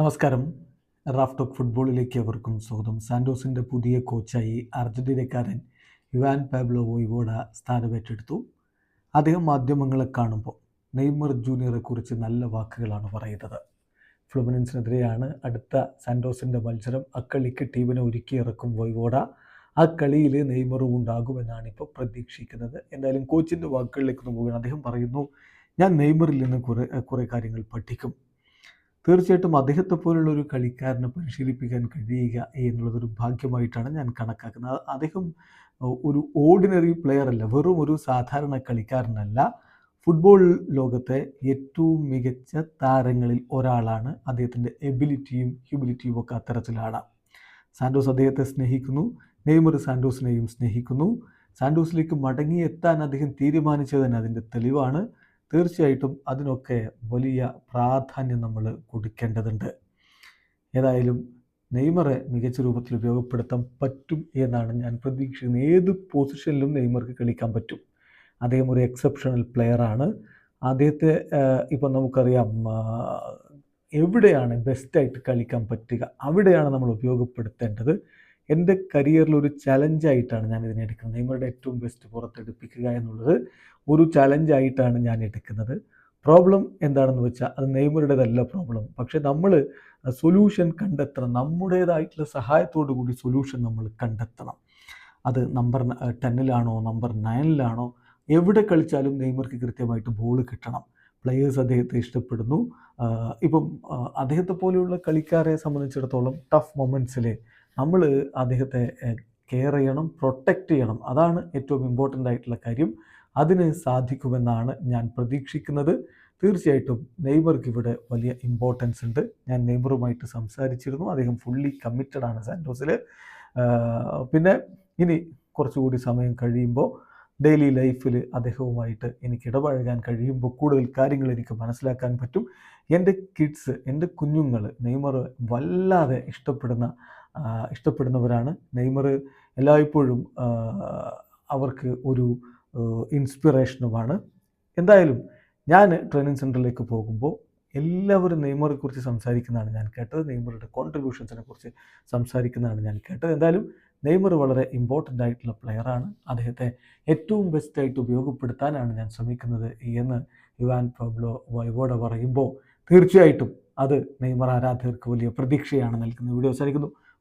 നമസ്കാരം. Raf talk ഫുട്ബോളിലേക്ക് അവർക്കും സ്വാഗതം. സാന്റോസിന്റെ പുതിയ കോച്ചായി അർജന്റീനക്കാരൻ യുവാൻ പാബ്ലോ വോയ്വോഡ സ്ഥാനമേറ്റെടുത്തു അദ്ദേഹം മാധ്യമങ്ങളെ കാണുമ്പോൾ നെയ്മർ ജൂനിയറെ കുറിച്ച് നല്ല വാക്കുകളാണ് പറയുന്നത്. ഫ്ലുമിനൻസിനെതിരെയാണ് അടുത്ത സാന്റോസിന്റെ മത്സരം. അക്കളിക്ക് ടീമിനെ ഒരുക്കി ഇറക്കും വോയ്വോഡ. ആ കളിയിൽ നെയ്മറും ഉണ്ടാകുമെന്നാണ് ഇപ്പോൾ പ്രതീക്ഷിക്കുന്നത്. എന്തായാലും കോച്ചിന്റെ വാക്കുകളിലേക്ക് ഒന്ന് പോവുകയാണ് അദ്ദേഹം പറയുന്നു ഞാൻ നെയ്മറിൽ നിന്ന് കുറേ കുറേ കാര്യങ്ങൾ പഠിക്കും. തീർച്ചയായിട്ടും അദ്ദേഹത്തെ പോലുള്ള ഒരു കളിക്കാരനെ പരിശീലിപ്പിക്കാൻ കഴിയുക എന്നുള്ളതൊരു ഭാഗ്യമായിട്ടാണ് ഞാൻ കണക്കാക്കുന്നത്. അദ്ദേഹം ഒരു ഓർഡിനറി പ്ലെയർ അല്ല വെറും ഒരു സാധാരണ കളിക്കാരനല്ല. ഫുട്ബോൾ ലോകത്തെ ഏറ്റവും മികച്ച താരങ്ങളിൽ ഒരാളാണ്. അദ്ദേഹത്തിന്റെ എബിലിറ്റിയും ഹ്യൂബിലിറ്റിയും ഒക്കെ അത്തരത്തിലാണ്. സാൻഡോസ് അദ്ദേഹത്തെ സ്നേഹിക്കുന്നു. നെയ്മർ സാൻഡോസിനെയും സ്നേഹിക്കുന്നു. സാൻഡോസിലേക്ക് മടങ്ങിയെത്താൻ അദ്ദേഹം തീരുമാനിച്ചത് തന്നെ അതിന്റെ തെളിവാണ്. തീർച്ചയായിട്ടും അതിനൊക്കെ വലിയ പ്രാധാന്യം നമ്മൾ കൊടുക്കേണ്ടതുണ്ട്. ഏതായാലും നെയ്മറെ മികച്ച രൂപത്തിൽ ഉപയോഗപ്പെടുത്താൻ പറ്റും എന്നാണ് ഞാൻ പ്രതീക്ഷിക്കുന്നത്. ഏത് പൊസിഷനിലും നെയ്മർക്ക് കളിക്കാൻ പറ്റും. അദ്ദേഹം ഒരു എക്സെപ്ഷണൽ പ്ലെയറാണ് അദ്ദേഹത്തെ ഇപ്പം നമുക്കറിയാം എവിടെയാണ് ബെസ്റ്റായിട്ട് കളിക്കാൻ പറ്റുക അവിടെയാണ് നമ്മൾ ഉപയോഗപ്പെടുത്തേണ്ടത്. എന്റെ കരിയറിൽ ഒരു ചലഞ്ചായിട്ടാണ് ഞാൻ ഇതിനെ എടുക്കുന്നത്. നെയ്മറുടെ ഏറ്റവും ബെസ്റ്റ് പുറത്തെടുപ്പിക്കുക എന്നുള്ളത് ഒരു ചലഞ്ചായിട്ടാണ് ഞാൻ എടുക്കുന്നത്. പ്രോബ്ലം എന്താണെന്ന് വെച്ചാൽ അത് നെയ്മറുടേതല്ല പ്രോബ്ലം പക്ഷേ നമ്മൾ സൊല്യൂഷൻ കണ്ടെത്തണം. നമ്മുടേതായിട്ടുള്ള സഹായത്തോടു കൂടി സൊല്യൂഷൻ നമ്മൾ കണ്ടെത്തണം. അത് നമ്പർ ടെന്നിലാണോ നമ്പർ നയനിലാണോ എവിടെ കളിച്ചാലും നെയ്മർക്ക് കൃത്യമായിട്ട് ബോൾ കിട്ടണം. പ്ലെയേഴ്സ് അദ്ദേഹത്തെ ഇഷ്ടപ്പെടുന്നു. ഇപ്പം അദ്ദേഹത്തെ പോലെയുള്ള കളിക്കാരെ സംബന്ധിച്ചിടത്തോളം ടഫ് മൊമെന്റ്സിൽ നമ്മൾ അദ്ദേഹത്തെ കെയർ ചെയ്യണം പ്രൊട്ടക്റ്റ് ചെയ്യണം. അതാണ് ഏറ്റവും ഇമ്പോർട്ടന്റ് ആയിട്ടുള്ള കാര്യം. അതിന് സാധിക്കുമെന്നാണ് ഞാൻ പ്രതീക്ഷിക്കുന്നത്. തീർച്ചയായിട്ടും നെയ്മർക്ക് ഇവിടെ വലിയ ഇമ്പോർട്ടൻസ് ഉണ്ട്. ഞാൻ നെയ്മറുമായിട്ട് സംസാരിച്ചിരുന്നു. അദ്ദേഹം ഫുള്ളി കമ്മിറ്റഡ് ആണ് സാൻഡോസിൽ പിന്നെ ഇനി കുറച്ചുകൂടി സമയം കഴിയുമ്പോൾ ഡെയിലി ലൈഫിൽ അദ്ദേഹവുമായിട്ട് എനിക്ക് ഇടപഴകാൻ കഴിയുമ്പോൾ കൂടുതൽ കാര്യങ്ങൾ എനിക്ക് മനസ്സിലാക്കാൻ പറ്റും. എന്റെ കിഡ്സ് എന്റെ കുഞ്ഞുങ്ങൾ നെയ്മർ വല്ലാതെ ഇഷ്ടപ്പെടുന്ന ഇഷ്ടപ്പെടുന്നവരാണ്. നെയ്മർ എല്ലായ്പ്പോഴും അവർക്ക് ഒരു ഇൻസ്പിറേഷനുമാണ്. എന്തായാലും ഞാൻ ട്രെയിനിങ് സെന്ററിലേക്ക് പോകുമ്പോൾ എല്ലാവരും നെയ്മറെ കുറിച്ച് സംസാരിക്കുന്നതാണ് ഞാൻ കേട്ടത്. നെയ്മറുടെ കോൺട്രിബ്യൂഷൻസിനെ കുറിച്ച് സംസാരിക്കുന്നതാണ് ഞാൻ കേട്ടത്. എന്തായാലും നെയ്മർ വളരെ ഇമ്പോർട്ടന്റ് ആയിട്ടുള്ള പ്ലെയറാണ് അദ്ദേഹത്തെ ഏറ്റവും ബെസ്റ്റായിട്ട് ഉപയോഗപ്പെടുത്താനാണ് ഞാൻ ശ്രമിക്കുന്നത് എന്ന് യുവാൻ പബ്ലോ വൈവോഡ പറയുമ്പോൾ തീർച്ചയായിട്ടും അത് നെയ്മർ ആരാധകർക്ക് വലിയ പ്രതീക്ഷയാണ് നൽകുന്നത് വീഡിയോ അവസാനിക്കുന്നു